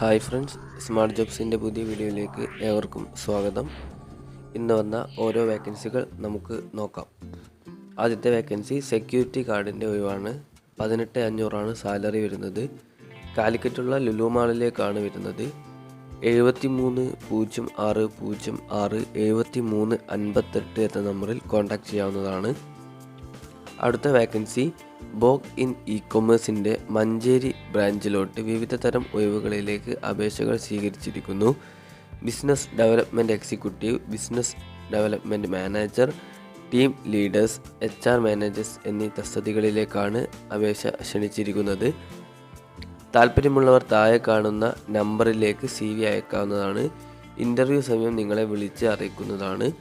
Hi friends smart ജോബ്സിന്റെ പുതിയ വീഡിയോയിലേക്ക് ഏവർക്കും സ്വാഗതം. ഇന്ന് വന്ന ഓരോ വേക്കൻസികൾ നമുക്ക് നോക്കാം. ആദ്യത്തെ വേക്കൻസി സെക്യൂരിറ്റി ഗാർഡിന്റെ ഒഴിവാണ്. പതിനെട്ട് അഞ്ഞൂറാണ് സാലറി വരുന്നത്. കാലിക്കറ്റുള്ള ലുലു മാളിലേക്കാണ് വരുന്നത്. എഴുപത്തി മൂന്ന് പൂജ്യം ആറ് പൂജ്യം ആറ് എഴുപത്തി മൂന്ന് അൻപത്തെട്ട് എന്ന നമ്പറിൽ കോൺടാക്റ്റ് ചെയ്യാവുന്നതാണ്. അടുത്ത വേക്കൻസി ബോഗ് ഇൻ ഇ കൊമേഴ്സിന്റെ മഞ്ചേരി ബ്രാഞ്ചിലോട്ട് വിവിധ തരം ഒഴിവുകളിലേക്ക് അപേക്ഷകൾ സ്വീകരിച്ചിരിക്കുന്നു. Business development executive business development manager team leaders H R managers എന്നീ തസ്തികളിലേക്കാണ് അപേക്ഷ ക്ഷണിച്ചിരിക്കുന്നത്. താല്പര്യമുള്ളവർ താഴെ കാണുന്ന നമ്പറിലേക്ക് സി വി അയക്കാവുന്നതാണ്. ഇന്റർവ്യൂ സമയം നിങ്ങളെ വിളിച്ച് അറിയിക്കുന്നതാണ്.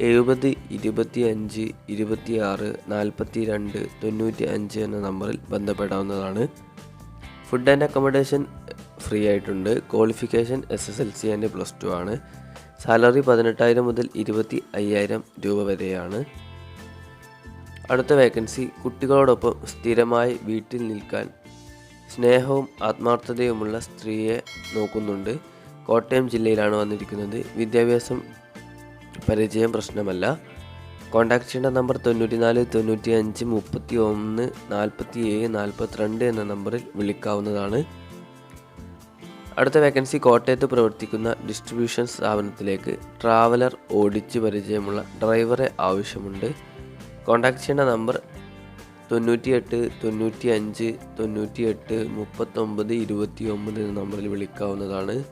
എഴുപത് ഇരുപത്തി അഞ്ച് ഇരുപത്തി ആറ് നാൽപ്പത്തി രണ്ട് തൊണ്ണൂറ്റി അഞ്ച് എന്ന നമ്പറിൽ ബന്ധപ്പെടാവുന്നതാണ്. ഫുഡ് ആൻഡ് അക്കോമഡേഷൻ ഫ്രീ ആയിട്ടുണ്ട്. Qualification S S L C and plus two ആണ്. സാലറി പതിനെട്ടായിരം മുതൽ ഇരുപത്തി അയ്യായിരം രൂപ വരെയാണ്. അടുത്ത വേക്കൻസി കുട്ടികളോടൊപ്പം സ്ഥിരമായി വീട്ടിൽ നിൽക്കാൻ സ്നേഹവും ആത്മാർത്ഥതയുമുള്ള സ്ത്രീയെ നോക്കുന്നുണ്ട്. കോട്ടയം ജില്ലയിലാണ് വന്നിരിക്കുന്നത്. വിദ്യാഭ്യാസം പരിചയം പ്രശ്നമല്ല. കോൺടാക്ട് ചെയ്യേണ്ട നമ്പർ തൊണ്ണൂറ്റി നാല് തൊണ്ണൂറ്റി അഞ്ച് മുപ്പത്തി ഒന്ന് നാൽപ്പത്തി ഏഴ് നാൽപ്പത്തിരണ്ട് എന്ന നമ്പറിൽ വിളിക്കാവുന്നതാണ്. അടുത്ത വേക്കൻസി കോട്ടയത്ത് പ്രവർത്തിക്കുന്ന ഡിസ്ട്രിബ്യൂഷൻ സ്ഥാപനത്തിലേക്ക് ട്രാവലർ ഓടിച്ച് പരിചയമുള്ള ഡ്രൈവറെ ആവശ്യമുണ്ട്. കോൺടാക്ട് ചെയ്യേണ്ട നമ്പർ തൊണ്ണൂറ്റിയെട്ട് തൊണ്ണൂറ്റി അഞ്ച് തൊണ്ണൂറ്റിയെട്ട് മുപ്പത്തൊമ്പത് ഇരുപത്തി ഒമ്പത് എന്ന നമ്പറിൽ വിളിക്കാവുന്നതാണ്.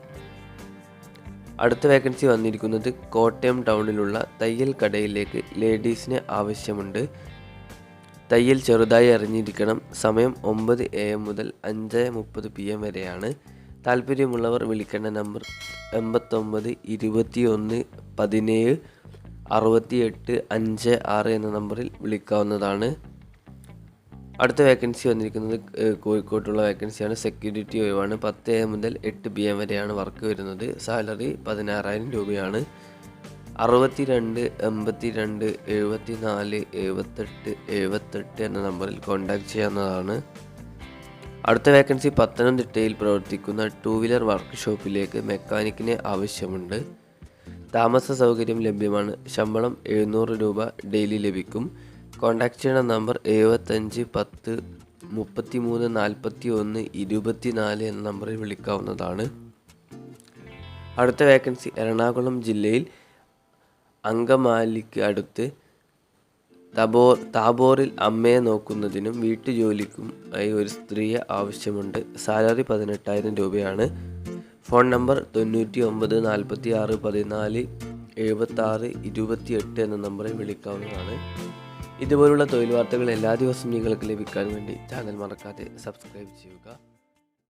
അടുത്ത വേക്കൻസി വന്നിരിക്കുന്നത് കോട്ടയം ടൗണിലുള്ള തയ്യൽ കടയിലേക്ക് ലേഡീസിന് ആവശ്യമുണ്ട്. തയ്യൽ ചെറുതായി അറിഞ്ഞിരിക്കണം. സമയം ഒമ്പത് എ എം മുതൽ അഞ്ച് മുപ്പത് പി എം വരെയാണ്. താല്പര്യമുള്ളവർ വിളിക്കേണ്ട നമ്പർ എൺപത്തൊമ്പത് ഇരുപത്തി ഒന്ന് പതിനേഴ് അറുപത്തിയെട്ട് അഞ്ച് ആറ് എന്ന നമ്പറിൽ വിളിക്കാവുന്നതാണ്. അടുത്ത വേക്കൻസി വന്നിരിക്കുന്നത് കോഴിക്കോട്ടുള്ള വേക്കൻസിയാണ് സെക്യൂരിറ്റി ഒഴിവാണ്. പത്ത് എ മുതൽ എട്ട് പി എം വരെയാണ് വർക്ക് വരുന്നത്. സാലറി പതിനാറായിരം രൂപയാണ്. അറുപത്തി രണ്ട് എൺപത്തി രണ്ട് എഴുപത്തി നാല് എഴുപത്തെട്ട് എഴുപത്തെട്ട് എന്ന നമ്പറിൽ കോൺടാക്റ്റ് ചെയ്യാവുന്നതാണ്. അടുത്ത വേക്കൻസി പത്തനംതിട്ടയിൽ പ്രവർത്തിക്കുന്ന ടൂ വീലർ വർക്ക്ഷോപ്പിലേക്ക് മെക്കാനിക്കിനെ ആവശ്യമുണ്ട്. താമസ സൗകര്യം ലഭ്യമാണ്. ശമ്പളം എഴുന്നൂറ് രൂപ ഡെയിലി ലഭിക്കും. കോൺടാക്ട് ചെയ്യുന്ന നമ്പർ എഴുപത്തഞ്ച് പത്ത് മുപ്പത്തി മൂന്ന് നാൽപ്പത്തി ഒന്ന് ഇരുപത്തി നാല് എന്ന നമ്പറിൽ വിളിക്കാവുന്നതാണ്. അടുത്ത വേക്കൻസി എറണാകുളം ജില്ലയിൽ അങ്കമാലിക്ക് അടുത്ത് തബോർ താബോറിൽ അമ്മയെ നോക്കുന്നതിനും വീട്ടുജോലിക്കും ആയി ഒരു സ്ത്രീയെ ആവശ്യമുണ്ട്. സാലറി പതിനെട്ടായിരം രൂപയാണ്. ഫോൺ നമ്പർ തൊണ്ണൂറ്റി ഒമ്പത് നാൽപ്പത്തി ആറ് പതിനാല് എഴുപത്തി ആറ് ഇരുപത്തി എട്ട് എന്ന നമ്പറിൽ വിളിക്കാവുന്നതാണ്. ഇതുപോലുള്ള തൊഴിൽ വാർത്തകൾ എല്ലാ ദിവസവും നിങ്ങൾക്ക് ലഭിക്കാൻ വേണ്ടി ചാനൽ മറക്കാതെ സബ്സ്ക്രൈബ് ചെയ്യുക.